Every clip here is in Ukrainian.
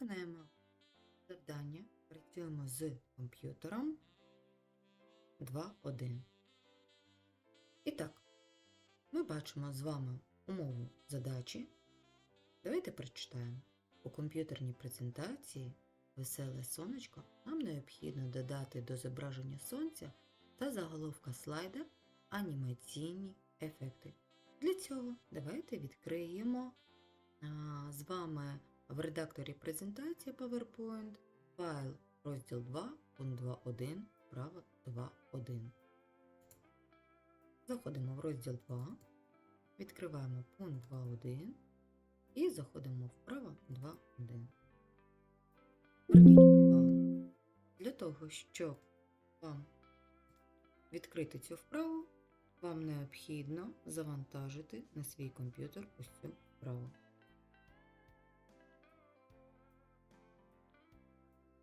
Виконаємо завдання, працюємо з комп'ютером 2.1. І так, ми бачимо з вами умову задачі. Давайте прочитаємо. У комп'ютерній презентації Веселе сонечко нам необхідно додати до зображення сонця та заголовка слайда анімаційні ефекти. Для цього давайте відкриємо а, з вами в редакторі презентації PowerPoint файл розділ 2, пункт 2.1, вправо 2.1. Заходимо в розділ 2, відкриваємо пункт 2.1 і заходимо в вправо 2.1. Зверніть увагу, для того, щоб вам відкрити цю вправу, вам необхідно завантажити на свій комп'ютер ось цю вправу.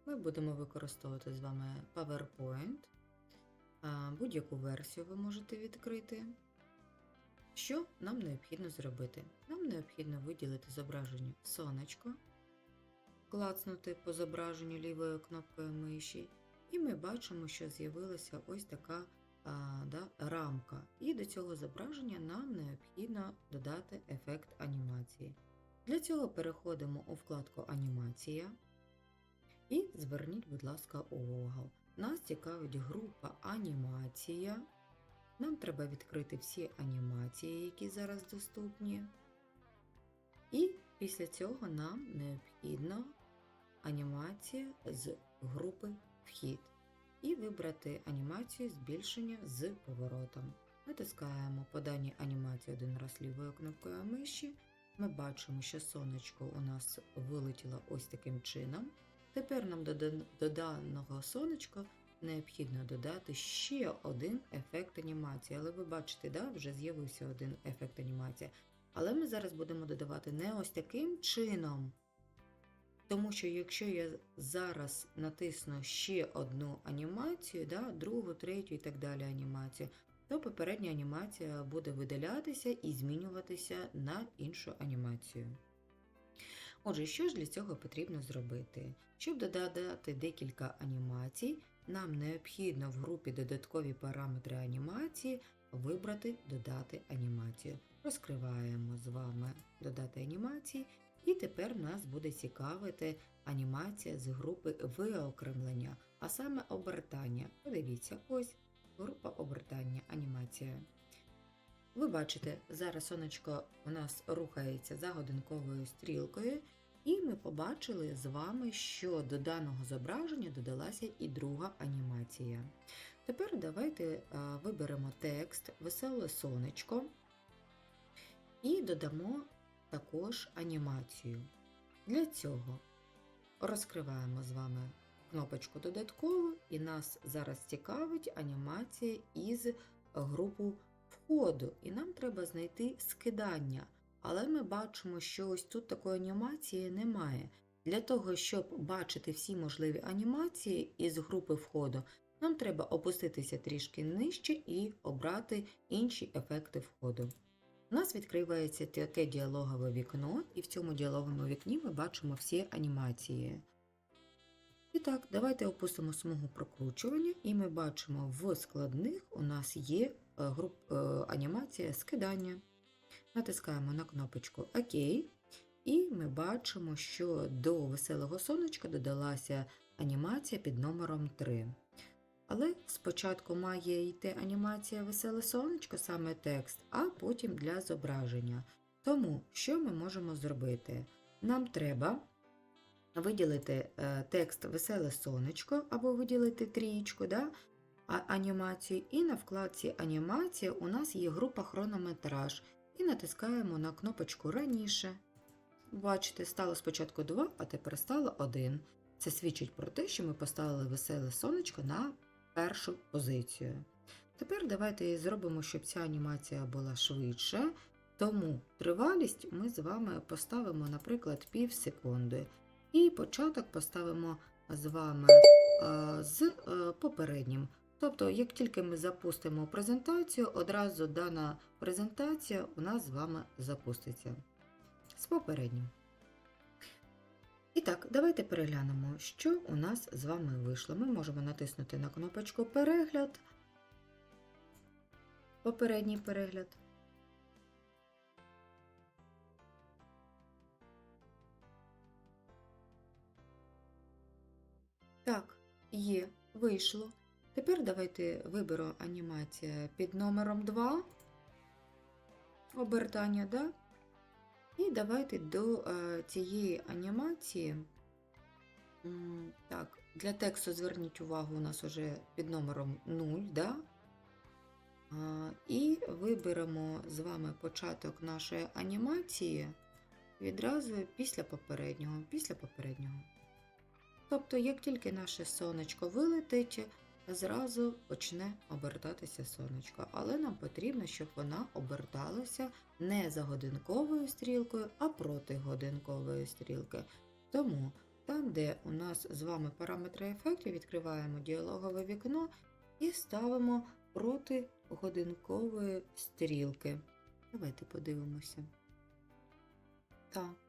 Ми будемо використовувати з вами PowerPoint. Будь-яку версію ви можете відкрити. Що нам необхідно зробити? Нам необхідно виділити зображення сонечко, клацнути по зображенню лівою кнопкою миші, і ми бачимо, що з'явилася ось така а, да, рамка. І до цього зображення нам необхідно додати ефект анімації. Для цього переходимо у вкладку Анімація. І зверніть, будь ласка, увагу. Нас цікавить група анімація. Нам треба відкрити всі анімації, які зараз доступні. І після цього нам необхідно анімація з групи Вхід. І вибрати анімацію збільшення з поворотом. Натискаємо по анімації один раз лівою кнопкою миші. Ми бачимо, що сонечко у нас вилетіло ось таким чином. Тепер нам до, дан- даного сонечка необхідно додати ще один ефект анімації. Але ви бачите, да, вже з'явився один ефект анімації. Але ми зараз будемо додавати не ось таким чином. Тому що якщо я зараз натисну ще одну анімацію, да, другу, третю і так далі анімацію, то попередня анімація буде видалятися і змінюватися на іншу анімацію. Отже, що ж для цього потрібно зробити? Щоб додати декілька анімацій, нам необхідно в групі додаткові параметри анімації вибрати Додати анімацію. Розкриваємо з вами Додати анімації, і тепер нас буде цікавити анімація з групи виокремлення, а саме обертання. Подивіться, ось група обертання анімація. Ви бачите, зараз сонечко у нас рухається за годинковою стрілкою, і ми побачили з вами, що до даного зображення додалася і друга анімація. Тепер давайте виберемо текст Веселе сонечко і додамо також анімацію. Для цього розкриваємо з вами кнопочку додатково, і нас зараз цікавить анімація із групу входу, і нам треба знайти скидання. Але ми бачимо, що ось тут такої анімації немає. Для того, щоб бачити всі можливі анімації із групи входу, нам треба опуститися трішки нижче і обрати інші ефекти входу. У нас відкривається таке діалогове вікно, і в цьому діалоговому вікні ми бачимо всі анімації. І так, давайте опустимо смугу прокручування, і ми бачимо в складних у нас є е, груп, е, анімація скидання. Натискаємо на кнопочку ОК, і ми бачимо, що до веселого сонечка додалася анімація під номером 3. Але спочатку має йти анімація Веселе сонечко, саме текст, а потім для зображення. Тому що ми можемо зробити? Нам треба виділити е, текст Веселе сонечко або виділити трієчку, да? анімацію, і на вкладці Анімація у нас є група хронометраж. І натискаємо на кнопочку раніше. Бачите, стало спочатку 2, а тепер стало 1. Це свідчить про те, що ми поставили веселе сонечко на першу позицію. Тепер давайте зробимо, щоб ця анімація була швидше. Тому тривалість ми з вами поставимо, наприклад, пів секунди. І початок поставимо з вами з попереднім. Тобто, як тільки ми запустимо презентацію, одразу дана презентація у нас з вами запуститься з попереднім. І так, давайте переглянемо, що у нас з вами вийшло. Ми можемо натиснути на кнопочку Перегляд, попередній перегляд. Так, є, вийшло. Тепер давайте виберу анімація під номером 2. Обертання, да? І давайте до е, цієї анімації. Так, для тексту зверніть увагу, у нас вже під номером 0, да? І виберемо з вами початок нашої анімації відразу після попереднього. Після попереднього. Тобто, як тільки наше сонечко вилетить, зразу почне обертатися сонечко. Але нам потрібно, щоб вона оберталася не за годинковою стрілкою, а проти годинкової стрілки. Тому там, де у нас з вами параметри ефектів, відкриваємо діалогове вікно і ставимо проти годинкової стрілки. Давайте подивимося. Так.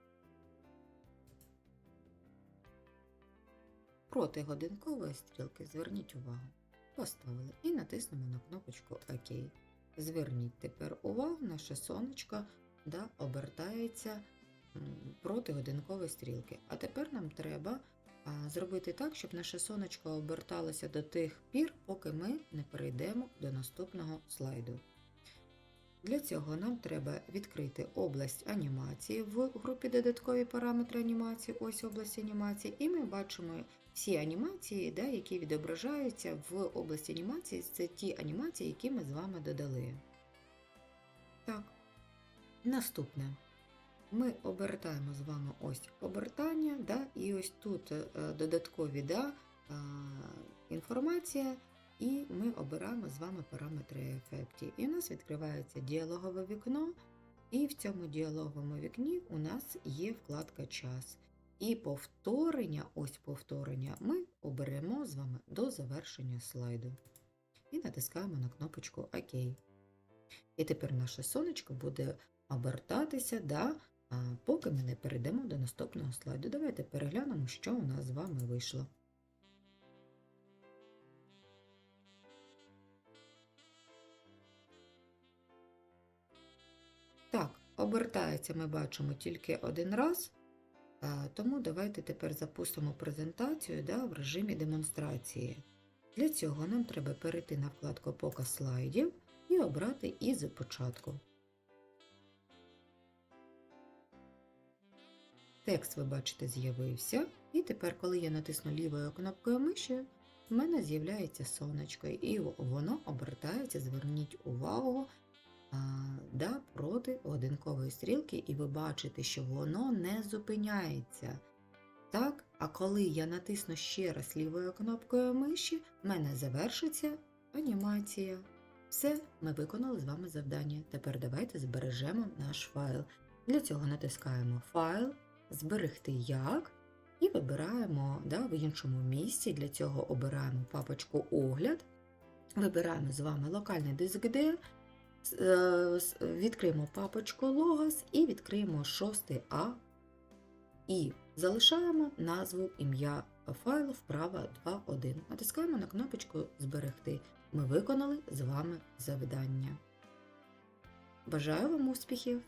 Проти годинкової стрілки зверніть увагу. Поставили і натиснемо на кнопочку ОК. Зверніть тепер увагу, наше сонечко да, обертається проти годинкової стрілки. А тепер нам треба а, зробити так, щоб наше сонечко оберталося до тих пір, поки ми не перейдемо до наступного слайду. Для цього нам треба відкрити область анімації в групі додаткові параметри анімації, ось область анімації, і ми бачимо всі анімації, да, які відображаються в області анімації, це ті анімації, які ми з вами додали. Так, наступне. Ми обертаємо з вами ось обертання, да, і ось тут е, додаткові да, е, інформація, і ми обираємо з вами параметри ефектів. І у нас відкривається діалогове вікно, і в цьому діалоговому вікні у нас є вкладка час. І повторення, ось повторення, ми оберемо з вами до завершення слайду. І натискаємо на кнопочку ОК. І тепер наше сонечко буде обертатися, да, поки ми не перейдемо до наступного слайду. Давайте переглянемо, що у нас з вами вийшло. Обертається ми бачимо тільки один раз. Тому давайте тепер запустимо презентацію да, в режимі демонстрації. Для цього нам треба перейти на вкладку Показ слайдів і обрати із початку. Текст, ви бачите, з'явився. І тепер, коли я натисну лівою кнопкою миші, в мене з'являється сонечко, і воно обертається, зверніть увагу да, проти годинкової стрілки, і ви бачите, що воно не зупиняється. Так, а коли я натисну ще раз лівою кнопкою миші, в мене завершиться анімація. Все, ми виконали з вами завдання. Тепер давайте збережемо наш файл. Для цього натискаємо Файл, Зберегти як і вибираємо да, в іншому місці. Для цього обираємо папочку Огляд. Вибираємо з вами локальний диск D, відкриємо папочку Логос і відкриємо 6А і залишаємо назву ім'я файлу вправа 2.1. Натискаємо на кнопочку Зберегти. Ми виконали з вами завдання. Бажаю вам успіхів!